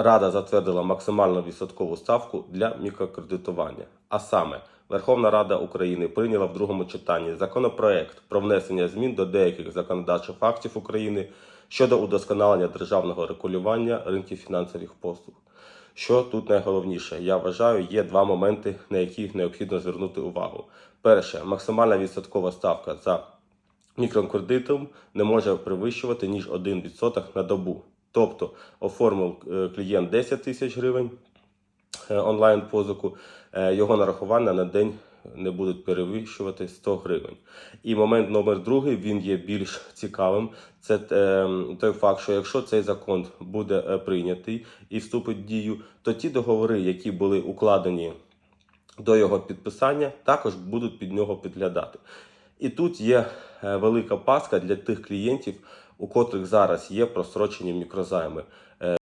Рада затвердила максимальну відсоткову ставку для мікрокредитування. А саме, Верховна Рада України прийняла в другому читанні законопроект про внесення змін до деяких законодавчих актів України щодо удосконалення державного регулювання ринків фінансових послуг. Що тут найголовніше? Я вважаю, є два моменти, на які необхідно звернути увагу. Перше, максимальна відсоткова ставка за мікрокредитом не може перевищувати ніж 1% на добу. Тобто оформив е, клієнт 10 тисяч гривень е, онлайн позику, е, його нарахування на день не будуть перевищувати 100 гривень. І момент номер другий він є більш цікавим. Це той факт, що якщо цей закон буде прийнятий і вступить в дію, то ті договори, які були укладені до його підписання, також будуть під нього підглядати. І тут є е, велика паска для тих клієнтів, у котрих зараз є просрочені мікрозайми.